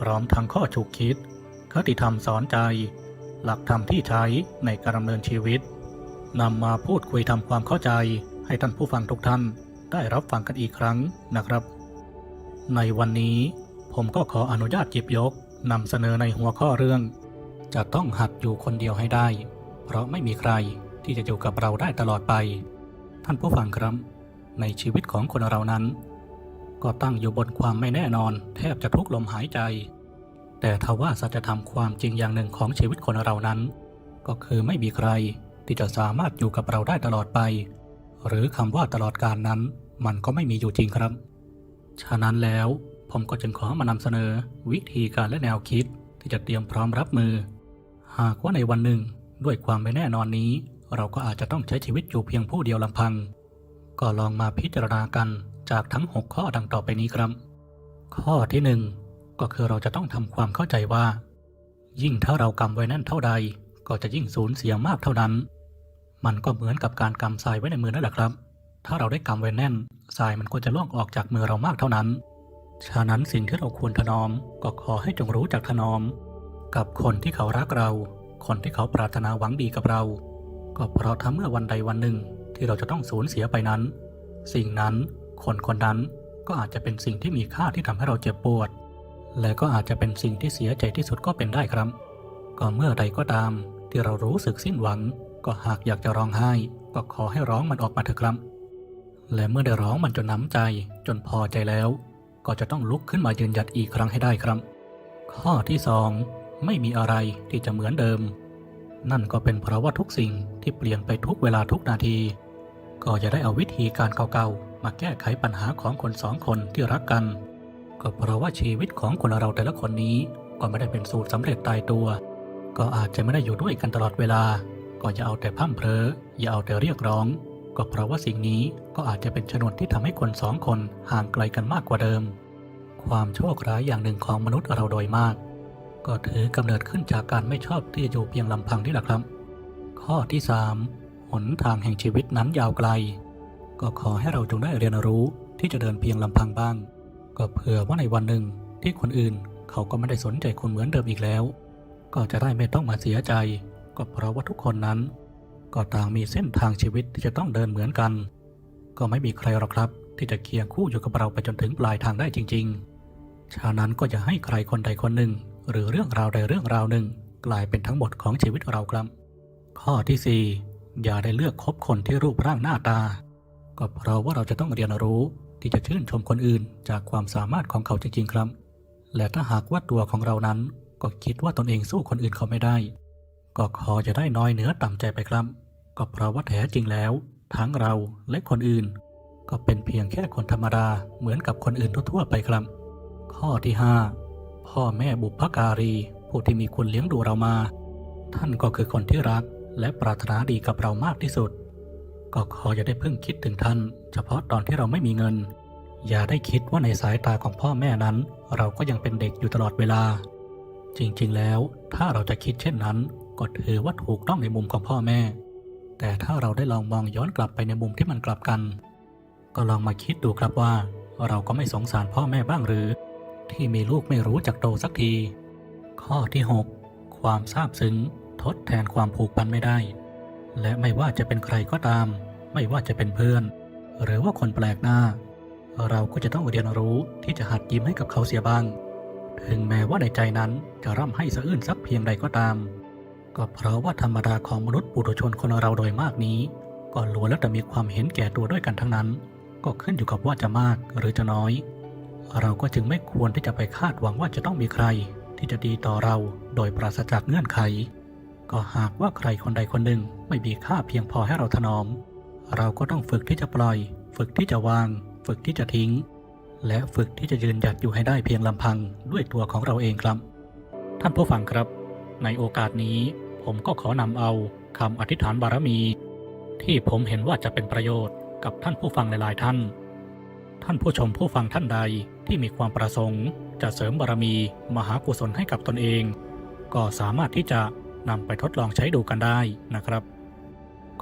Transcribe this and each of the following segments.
พร้อมทั้งข้อฉุกคิด คติธรรมสอนใจ หลักธรรมที่ใช้ในการดำเนินชีวิตนำมาพูดคุยทำความเข้าใจ ให้ท่านผู้ฟังทุกท่านได้รับฟังกันอีกครั้งนะครับ ในวันนี้ผมก็ขออนุญาตหยิบยกนำเสนอในหัวข้อเรื่อง จะต้องหัดอยู่คนเดียวให้ได้ เพราะไม่มีใครที่จะอยู่กับเราได้ตลอดไป ท่านผู้ฟังครับ ในชีวิตของคนเรานั้น ก็ตั้งอยู่บนความไม่แน่นอน แทบจะทุกลมหายใจ แต่ทว่าสัจธรรมความจริงอย่างหนึ่งของชีวิตคนเรานั้น ก็คือไม่มีใครที่จะสามารถอยู่กับเราได้ตลอดไป หรือคำว่าตลอดการนั้น มันก็ไม่มีอยู่จริงครับ ฉะนั้นแล้วผมก็จึงขอมานำเสนอวิธีการและแนวคิดที่จะเตรียมพร้อมรับมือ หากว่าในวันหนึ่งด้วยความไม่แน่นอนนี้ เราก็อาจจะต้องใช้ชีวิตอยู่เพียงผู้เดียวลำพัง ก็ลองมาพิจารณากัน จากทั้ง 6 ข้อดังต่อไปนี้ครับ ข้อที่ 1 ก็คือเราจะต้องทำความเข้าใจว่า ยิ่งถ้าเรากำไว้แน่นเท่าใด ก็จะยิ่งสูญเสียมากเท่านั้น มันก็เหมือนกับการกำทรายไว้ในมือนั่นแหละครับ ถ้าเราได้กำไว้แน่นทรายมันก็จะล่วงออกจากมือเรามากเท่านั้น ฉะนั้นสิ่งที่เราควรถนอมก็ขอให้จงรู้จักถนอม กับคนที่เขารักเรา คนที่เขาปรารถนาหวังดีกับเรา ก็เพราะถ้าเมื่อวันใดวันหนึ่งที่เราจะต้องสูญเสียไปนั้น สิ่งนั้น คนคนนั้นก็อาจจะเป็นสิ่งที่มีค่าที่ทำให้เราเจ็บปวด และก็อาจจะเป็นสิ่งที่เสียใจที่สุดก็เป็นได้ครับ ก็เมื่อใดก็ตาม ที่เรารู้สึกสิ้นหวัง ก็หากอยากจะร้องไห้ ก็ขอให้ร้องมันออกมาเถอะครับ และเมื่อได้ร้องมันจนน้ำใจจนพอใจแล้ว ก็จะต้องลุกขึ้นมายืนหยัดอีกครั้งให้ได้ครับ ข้อที่สองไม่มีอะไรที่จะเหมือนเดิม นั่นก็เป็นเพราะว่าทุกสิ่งที่เปลี่ยนไปทุกเวลาทุกนาที ก็จะได้เอาวิธีการเก่าๆ มาแก้ไขปัญหาของคนสองคนที่รักกัน ก็เพราะว่าชีวิตของคนเราแต่ละคนนี้ก็ไม่ได้เป็นสูตรสำเร็จตายตัว ก็อาจจะไม่ได้อยู่ด้วยกันตลอดเวลา ก็อย่าเอาแต่พร่ำเพลออย่าเอาแต่เรียกร้อง ก็เพราะว่าสิ่งนี้ก็อาจจะเป็นชนวนที่ทำให้คนสองคนห่างไกลกันมากกว่าเดิม ความโชคร้ายอย่างหนึ่งของมนุษย์เราโดยมาก ก็ถือกำเนิดขึ้นจากการไม่ชอบที่จะอยู่เพียงลำพังนี่แหละครับ ข้อที่ 3 หนทางแห่งชีวิตนั้นยาวไกล ก็ขอให้เราจงได้เรียนรู้ที่จะเดินเพียงลำพังบ้าง ก็เผื่อว่าในวันหนึ่งที่คนอื่นเขาก็ไม่ได้สนใจคุณเหมือนเดิมอีกแล้ว ก็จะได้ไม่ต้องมาเสียใจ ก็เพราะว่าทุกคนนั้น ก็ต่างมีเส้นทางชีวิตที่จะต้องเดินเหมือนกัน ก็ไม่มีใครหรอกครับ ที่จะเคียงคู่อยู่กับเราไปจนถึงปลายทางได้จริง ๆ ฉะนั้นก็อย่าให้ใครคนใดคนหนึ่ง หรือเรื่องราวใดเรื่องราวหนึ่ง กลายเป็นทั้งหมดของชีวิตเราครับ ข้อที่ 4 อย่าได้เลือกคบคนที่รูปร่างหน้าตา ก็เพราะว่าเราจะต้องเรียนรู้ที่จะชื่นชมคนอื่นจากความสามารถของเขาจริงๆครับ และถ้าหากว่าตัวของเรานั้น ก็คิดว่าตนเองสู้คนอื่นเขาไม่ได้ ก็ขอจะได้น้อยเนื้อต่ำใจไปครับ ก็เพราะว่าแท้จริงแล้ว ทั้งเราและคนอื่น ก็เป็นเพียงแค่คนธรรมดาเหมือนกับคนอื่นทั่วๆไปครับ ข้อที่ 5 พ่อแม่บุพการี ผู้ที่มีคุณเลี้ยงดูเรามา ท่านก็คือคนที่รักและปรารถนาดีกับเรามากที่สุด ก็ขออย่าได้เพิ่งคิดถึงท่าน เฉพาะตอนที่เราไม่มีเงิน อย่าได้คิดว่าในสายตาของพ่อแม่นั้น เราก็ยังเป็นเด็กอยู่ตลอดเวลา จริงๆ แล้วถ้าเราจะคิดเช่นนั้น ก็ถือว่าถูกต้องในมุมของพ่อแม่ แต่ถ้าเราได้ลองมองย้อนกลับไปในมุมที่มันกลับกัน ก็ลองมาคิดดูครับว่า เราก็ไม่สงสารพ่อแม่บ้างหรือ ที่มีลูกไม่รู้จักโตสักที ข้อที่ 6 ความซาบซึ้ง ทดแทนความผูกพันไม่ได้ และไม่ว่าจะเป็นใครก็ตาม ไม่ว่าจะเป็นเพื่อน หรือว่าคนแปลกหน้า เราก็จะต้องเรียนรู้ที่จะหัดยิ้มให้กับเขาเสียบ้าง ถึงแม้ว่าในใจนั้นจะร่ำให้สะอื้นสักเพียงใดก็ตาม ก็เพราะว่าธรรมดาของมนุษย์ปุถุชนคนเราโดยมากนี้ ก็ล้วนแล้วแต่มีความเห็นแก่ตัวด้วยกันทั้งนั้น ก็ขึ้นอยู่กับว่าจะมากหรือจะน้อย เราก็จึงไม่ควรที่จะไปคาดหวังว่าจะต้องมีใคร ที่จะดีต่อเราโดยปราศจากเงื่อนไข ก็หากว่าใครคนใดคนหนึ่งไม่มีค่าเพียงพอให้เราถนอม เราก็ต้องฝึกที่จะปล่อย ฝึกที่จะวาง ฝึกที่จะทิ้ง และฝึกที่จะยืนหยัดอยู่ให้ได้เพียงลำพังด้วยตัวของเราเองครับ ท่านผู้ฟังครับ ในโอกาสนี้ผมก็ขอนำเอาคำอธิษฐานบารมี ที่ผมเห็นว่าจะเป็นประโยชน์กับท่านผู้ฟังหลายๆท่าน ท่านผู้ชมผู้ฟังท่านใดที่มีความประสงค์ จะเสริมบารมี มหากุศลให้กับตนเอง ก็สามารถที่จะ นำไปทดลองใช้ดูกันได้นะครับ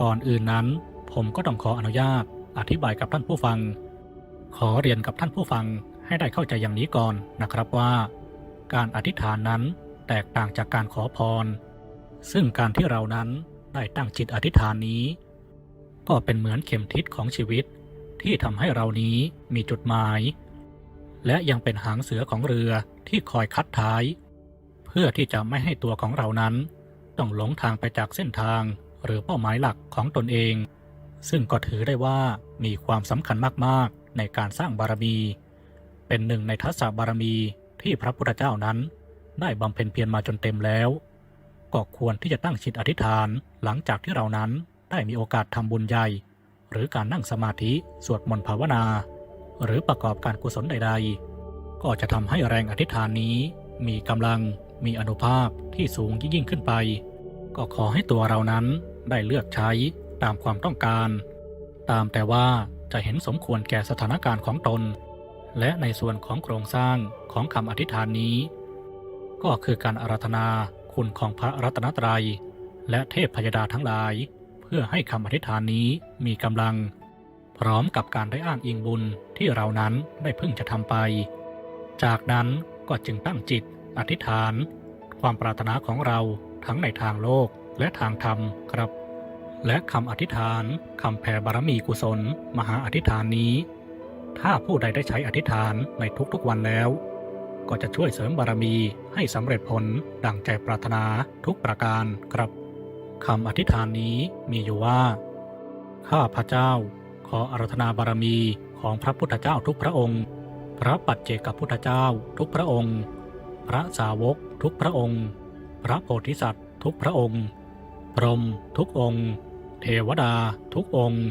ก่อนอื่นนั้น ผมก็ต้องขออนุญาตอธิบายกับท่านผู้ฟัง ขอเรียนกับท่านผู้ฟังให้ได้เข้าใจอย่างนี้ก่อนนะครับว่า การอธิษฐานนั้นแตกต่างจากการขอพร ซึ่งการที่เรานั้นได้ตั้งจิตอธิษฐานนี้ ก็เป็นเหมือนเข็มทิศของชีวิตที่ทำให้เรานี้มีจุดหมาย และยังเป็นหางเสือของเรือที่คอยคัดท้าย เพื่อที่จะไม่ให้ตัวของเรานั้น ต้องหลงทางไปจากเส้นทางหรือเป้าหมายหลักของตนเอง ซึ่งก็ถือได้ว่ามีความสำคัญมากๆ ในการสร้างบารมี เป็นหนึ่งในทัศบารมีที่พระพุทธเจ้านั้น ได้บำเพ็ญเพียรมาจนเต็มแล้ว ก็ควรที่จะตั้งจิตอธิษฐานหลังจากที่เรานั้นได้มีโอกาสทำบุญใหญ่ หรือการนั่งสมาธิสวดมนต์ภาวนา หรือประกอบการกุศลใด ๆ ก็จะทำให้แรงอธิษฐานนี้มีกำลัง มีอนุภาพที่สูงยิ่งขึ้นไป ก็ขอให้ตัวเรานั้นได้เลือกใช้ตามความต้องการ ตามแต่ว่าจะเห็นสมควรแก่สถานการณ์ของตน และในส่วนของโครงสร้างของคำอธิษฐานนี้ ก็คือการอาราธนาคุณของพระรัตนตรัย และเทพพยดาทั้งหลาย เพื่อให้คำอธิษฐานนี้มีกำลัง พร้อมกับการได้อ้างอิงบุญที่เรานั้นได้เพิ่งจะทำไป จากนั้นก็จึงตั้งจิต อธิษฐาน ความปรารถนาของเราทั้งในทางโลกและทางธรรมครับ และคำอธิษฐานคำแผ่บารมีกุศล มหาอธิษฐานนี้ ถ้าผู้ใดได้ใช้อธิษฐานในทุกๆวันแล้ว ก็จะช่วยเสริมบารมีให้สำเร็จผลดังใจปรารถนาทุกประการครับคำอธิษฐานนี้มีอยู่ว่า ข้าพระเจ้า ขออารัธนาบารมีของพระพุทธเจ้าทุกพระองค์ พระปัจเจกพุทธเจ้าทุกพระองค์ พระสาวกทุกพระองค์ พระโพธิสัตว์ทุกพระองค์ พรหมทุกองค์ เทวดาทุกองค์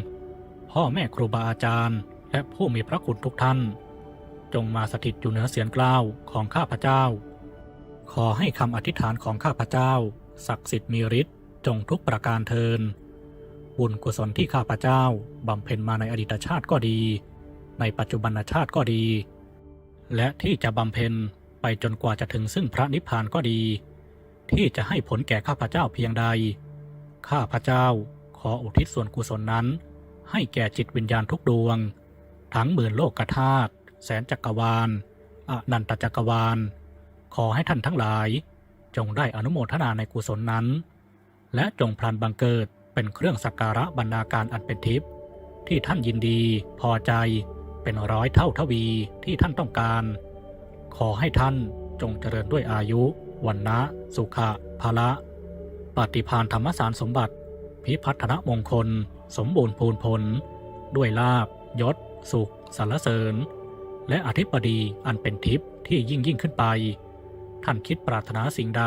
พ่อแม่ครูบาอาจารย์ และผู้มีพระคุณทุกท่าน จงมาสถิตอยู่เหนือเสียงกล้าวของข้าพเจ้า ขอให้คำอธิษฐานของข้าพเจ้า ศักดิ์สิทธิ์มีฤทธิ์จงทุกประการเทินบุญกุศลที่ข้าพเจ้าบำเพ็ญมาในอดีตชาติก็ดี ในปัจจุบันชาติก็ดี และที่จะบำเพ็ญ ไปจนกว่าจะถึงซึ่งพระนิพพานก็ดี ที่จะให้ผลแก่ข้าพเจ้าเพียงใด ข้าพเจ้าขออุทิศส่วนกุศลนั้น ให้แก่จิตวิญญาณทุกดวง ทั้งหมื่นโลกธาตุแสนจักรวาลอนันตจักรวาล ขอให้ท่านทั้งหลาย จงได้อนุโมทนาในกุศลนั้น และจงพลันบังเกิดเป็นเครื่องสักการะบรรณาการอันเป็นทิพย์ที่ท่านยินดี พอใจเป็นร้อยเท่าทวีที่ท่านต้องการ ขอให้ท่านจงเจริญด้วยอายุ วันนะ สุขะภละ ปฏิพานธรรมสารสมบัติ พิพัฒนมงคล สมบูรณ์พูนผล ด้วยลาบยศ สุขสรรเสริญ และอธิปดีอันเป็นทิพย์ที่ยิ่งยิ่งขึ้นไป ท่านคิดปรารถนาสิ่งใด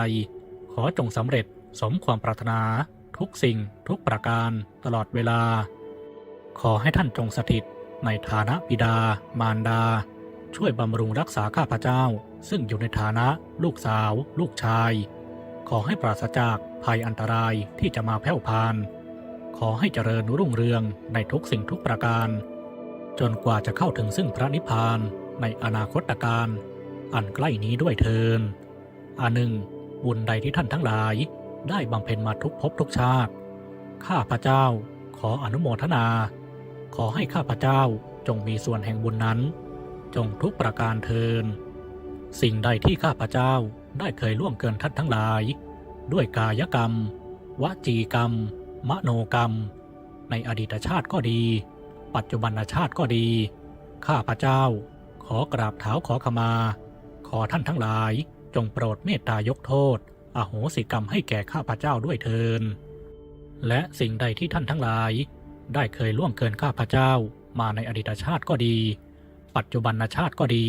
ขอจงสำเร็จสมความปรารถนาทุกสิ่งทุกประการตลอดเวลา ขอให้ท่านจงสถิตในฐานะบิดามารดา ช่วยบำรุงรักษาข้าพเจ้า ซึ่งอยู่ในฐานะ ลูกสาว ลูกชาย ขอให้ปราศจากภัยอันตรายที่จะมาแผ่วพาน ขอให้เจริญรุ่งเรืองในทุกสิ่งทุกประการ จนกว่าจะเข้าถึงซึ่งพระนิพพานในอนาคตการ อันใกล้นี้ด้วยเทินอันหนึ่ง บุญใดที่ท่านทั้งหลาย ได้บำเพ็ญมาทุกภพทุกชาติ ข้าพระเจ้าขออนุโมทนา ขอให้ข้าพเจ้าจงมีส่วนแห่งบุญนั้น จงทุกประการเทิน สิ่งใดที่ข้าพเจ้าได้เคยล่วงเกินท่านทั้งหลาย ด้วยกายกรรม วจีกรรม มโนกรรม ในอดีตชาติก็ดี ปัจจุบันชาติก็ดี ข้าพเจ้า ขอกราบเท้าขอขมา ขอท่านทั้งหลาย จงโปรดเมตตายกโทษ อโหสิกรรมให้แก่ข้าพเจ้าด้วยเทิน และสิ่งใดที่ท่านทั้งหลาย ได้เคยล่วงเกินข้าพเจ้ามาในอดีตชาติก็ดี ปัจจุบันชาติก็ดี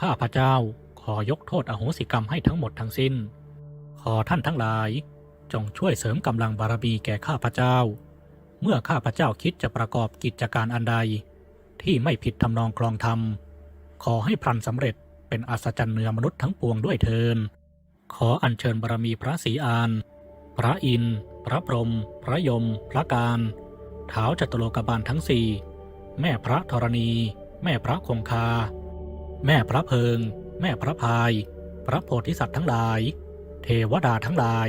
ข้าพเจ้าขอยกโทษอโหสิกรรมให้ทั้งหมดทั้งสิ้น ขอท่านทั้งหลาย จงช่วยเสริมกำลังบารมีแก่ข้าพเจ้า เมื่อข้าพเจ้าคิดจะประกอบกิจการอันใด ที่ไม่ผิดทำนองคลองธรรม ขอให้พลันสำเร็จเป็นอัศจรรย์เหนือมนุษย์ทั้งปวงด้วยเทิน ขออัญเชิญบารมีพระศรีอาน พระอินทร์พระพรหมพระยม พระการเท้าวจตุโลกบาลทั้งสี่ แม่พระธรณี แม่พระคงคา แม่พระเพิง แม่พระพาย พระโพธิสัตว์ทั้งหลาย เทวดาทั้งหลาย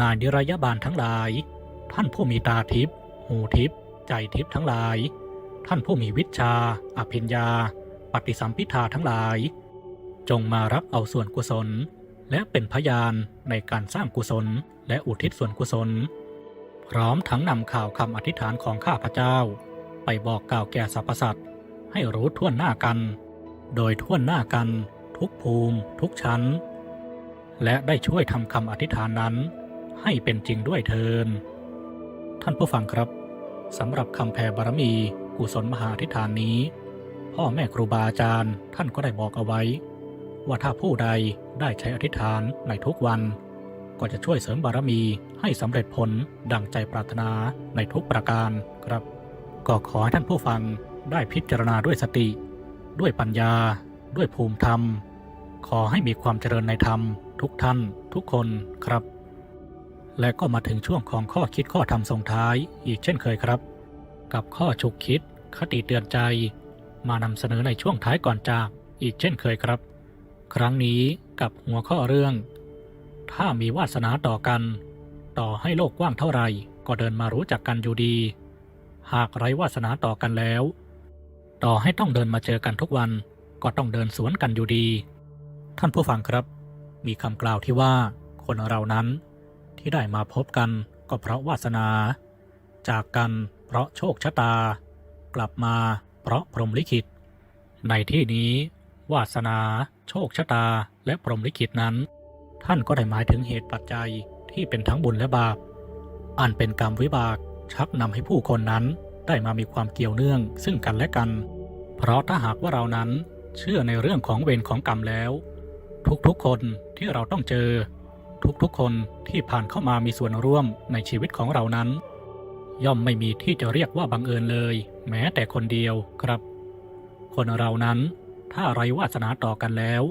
นายนิรยบาลทั้งหลาย ท่านผู้มีตาทิพย์หูทิพย์ใจทิพย์ทั้งหลาย ท่านผู้มีวิชา อภิญญา ปฏิสัมพิทาทั้งหลาย จงมารับเอาส่วนกุศล และเป็นพยานในการสร้างกุศล และอุทิศส่วนกุศล พร้อมทั้งนำข่าวคำอธิษฐานของข้าพเจ้า ไปบอกกล่าวแก่สรรพสัตว์ ให้รู้ทั่วหน้ากัน โดยทั่วหน้ากัน ทุกภูมิ ทุกชั้น และได้ช่วยทำคำอธิษฐานนั้น ให้เป็นจริงด้วยเทิน ท่านผู้ฟังครับสำหรับคำแผ่บารมีกุศลมหาอธิษฐานนี้ พ่อแม่ครูบาอาจารย์ท่านก็ได้บอกเอาไว้ ว่าถ้าผู้ใดได้ใช้อธิษฐานในทุกวัน ก็จะช่วยเสริมบารมีให้สำเร็จผลดังใจปรารถนาในทุกประการครับ ก็ขอให้ท่านผู้ฟัง ได้พิจารณาด้วยสติ ด้วยปัญญา ด้วยภูมิธรรม ขอให้มีความเจริญในธรรม ทุกท่าน ทุกคนครับ และก็มาถึงช่วงของข้อคิดข้อธรรมส่งท้ายอีกเช่นเคยครับ กับข้อฉุกคิด คติเตือนใจ มานำเสนอในช่วงท้ายก่อนจากอีกเช่นเคยครับ ครั้งนี้กับหัวข้อเรื่อง ถ้ามีวาสนาต่อกัน ต่อให้โลกกว้างเท่าไหร่ก็เดินมารู้จักกันอยู่ดี หากไร้วาสนาต่อกันแล้ว ต่อให้ต้องเดินมาเจอกันทุกวัน ก็ต้องเดินสวนกันอยู่ดี ท่านผู้ฟังครับ มีคำกล่าวที่ว่า คนเรานั้น ที่ได้มาพบกันก็เพราะวาสนา จากกันเพราะโชคชะตา กลับมาเพราะพรหมลิขิต ในที่นี้ วาสนา โชคชะตาและพรหมลิขิตนั้น ท่านก็ได้หมายถึงเหตุปัจจัยที่เป็นทั้งบุญและบาป อันเป็นกรรมวิบากชักนำให้ผู้คนนั้น ได้มามีความเกี่ยวเนื่องซึ่งกันและกัน เพราะถ้าหากว่าเรานั้นเชื่อในเรื่องของเวรของกรรมแล้ว ทุกๆคนที่เราต้องเจอ ทุกๆคนที่ผ่านเข้ามามีส่วนร่วมในชีวิตของเรานั้น ย่อมไม่มีที่จะเรียกว่าบังเอิญเลย แม้แต่คนเดียวครับ คนเรานั้นถ้าไรวาสนาต่อกันแล้ว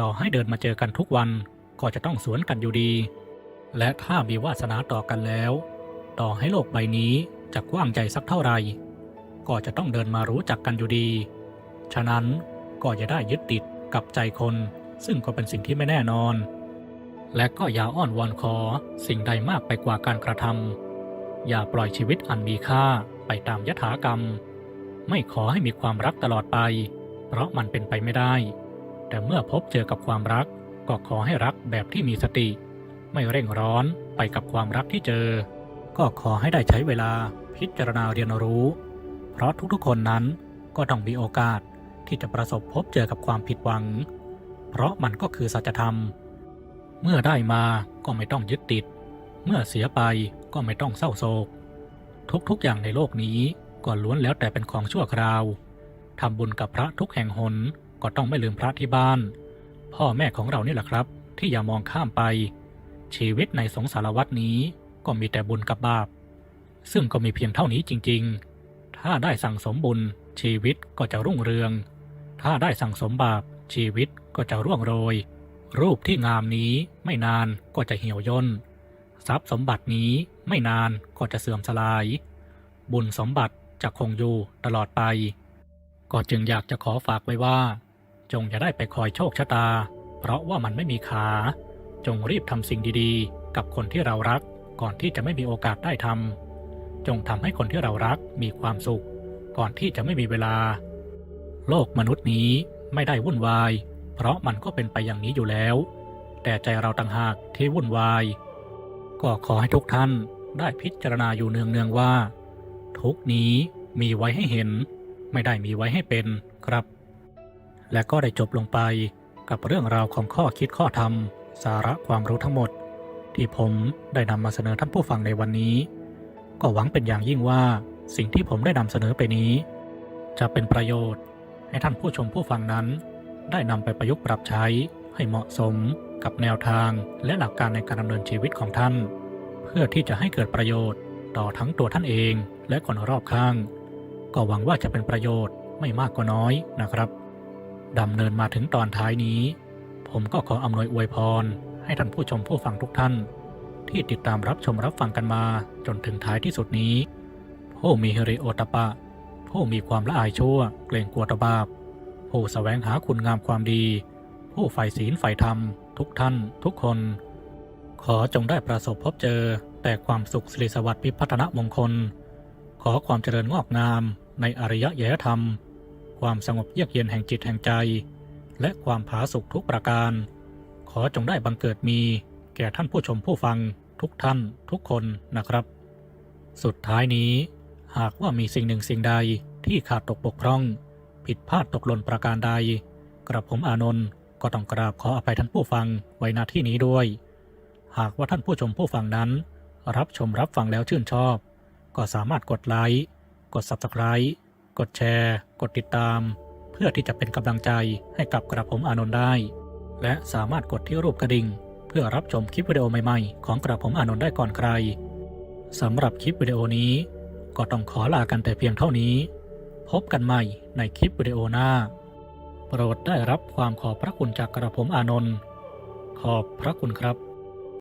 ต่อให้เดินมาเจอกันทุกวันก็จะต้องสวนกันอยู่ดี และถ้ามีวาสนาต่อกันแล้ว ต่อให้โลกใบนี้ จะกว้างใหญ่สักเท่าไหร่ก็จะต้องเดินมารู้จักกันอยู่ดี ฉะนั้นก็อย่าได้ยึดติดกับใจคน ซึ่งก็เป็นสิ่งที่ไม่แน่นอน และก็อย่าอ้อนวอนขอสิ่งใดมากไปกว่าการกระทำอย่าปล่อยชีวิตอันมีค่าไปตามยถากรรม ไม่ขอให้มีความรักตลอดไป เพราะมันเป็นไปไม่ได้ แต่เมื่อพบเจอกับความรัก ก็ขอให้รักแบบที่มีสติ ไม่เร่งร้อนไปกับความรักที่เจอ ก็ขอให้ได้ใช้เวลา พิจารณาเรียนรู้ เพราะทุกๆคนนั้นก็ต้องมีโอกาสที่จะประสบพบเจอกับความผิดหวัง เพราะมันก็คือสัจธรรม เมื่อได้มาก็ไม่ต้องยึดติด เมื่อเสียไปก็ไม่ต้องเศร้าโศก ทุกๆอย่างในโลกนี้ก็ล้วนแล้วแต่เป็นของชั่วคราวทำบุญกับพระทุกแห่งหนก็ต้องไม่ลืมพระที่บ้าน พ่อแม่ของเรานี่แหละครับ ที่อย่ามองข้ามไป ชีวิตในสงสารวัตนี้ก็มีแต่บุญกับบาป ซึ่งก็มีเพียงเท่านี้จริง ๆ ถ้าได้สั่งสมบุญชีวิตก็จะรุ่งเรือง ถ้าได้สั่งสมบาปชีวิตก็จะร่วงโรย รูปที่งามนี้ไม่นานก็จะเหี่ยวย่น ทรัพย์สมบัตินี้ไม่นานก็จะเสื่อมสลาย บุญสมบัติจะคงอยู่ตลอดไป ก็จึงอยากจะขอฝากไว้ว่า จงอย่าได้ไปคอยโชคชะตา เพราะว่ามันไม่มีขา จงรีบทำสิ่งดีๆ กับคนที่เรารักก่อนที่จะไม่มีโอกาสได้ทำ จงทำให้คนที่เรารักมีความสุข ก่อนที่จะไม่มีเวลา โลกมนุษย์นี้ไม่ได้วุ่นวาย เพราะมันก็เป็นไปอย่างนี้อยู่แล้ว แต่ใจเราต่างหากที่วุ่นวาย ก็ขอให้ทุกท่านได้พิจารณาอยู่เนืองๆว่า ทุกนี้มีไว้ให้เห็น ไม่ได้มีไว้ให้เป็นครับ และก็ได้จบลงไปกับเรื่องราวของข้อคิดข้อธรรม สาระความรู้ทั้งหมด ที่ผมได้นำมาเสนอท่านผู้ฟังในวันนี้ ก็หวังเป็นอย่างยิ่งว่าสิ่งที่ผมได้นำเสนอไปนี้ จะเป็นประโยชน์ ให้ท่านผู้ชมผู้ฟังนั้น ได้นำไปประยุกต์ปรับใช้ให้เหมาะสมกับแนวทางและหลักการในการดำเนินชีวิตของท่าน เพื่อที่จะให้เกิดประโยชน์ต่อทั้งตัวท่านเองและคนรอบข้าง ก็หวังว่าจะเป็นประโยชน์ไม่มากก็น้อยนะครับดำเนินมาถึงตอนท้ายนี้ ผมก็ขออำนวยอวยพร ให้ท่านผู้ชมผู้ฟังทุกท่าน ที่ติดตามรับชมรับฟังกันมาจนถึงท้ายที่สุดนี้ ผู้มีฮิริโอตปะ ผู้มีความละอายชั่ว เกรงกลัวตบาปผู้สแสวงหาคุณงามความดี ผู้ใฝ่ศีลใฝ่ธรรม ทุกท่านทุกคน ขอจงได้ประสบพบเจอ แต่ความสุขสิริสวัสดิ์พิพัฒนมงคล ขอความเจริญงอกงามในอริยยธรรม ความสงบเยือกเย็นแห่งจิตแห่งใจ และความผาสุกทุกประการ ขอจงได้บังเกิดมี แก่ท่านผู้ชมผู้ฟังทุกท่านทุกคนนะครับ สุดท้ายนี้ หากว่ามีสิ่งหนึ่งสิ่งใดที่ขาดตกบกพร่อง ผิดพลาดตกหล่นประการใด กระผมอานนท์ก็ต้องกราบขออภัยท่านผู้ฟังไว้ณที่นี้ด้วย หากว่าท่านผู้ชมผู้ฟังนั้น รับชมรับฟังแล้วชื่นชอบ ก็สามารถกดไลค์กด Subscribe กดแชร์ กดติดตาม เพื่อที่จะเป็นกำลังใจให้กับกระผมอานนท์ได้ และสามารถกดที่รูปกระดิ่ง พื่อรับชมคลิปวิดีโอใหม่ๆ ของกระผมอานนท์ได้ก่อนใครสำหรับคลิปวิดีโอนี้ ก็ต้องขอลากันแต่เพียงเท่านี้ พบกันใหม่ในคลิปวิดีโอหน้า โปรดได้รับความขอบพระคุณจากกระผมอานนท์ขอบพระคุณครับ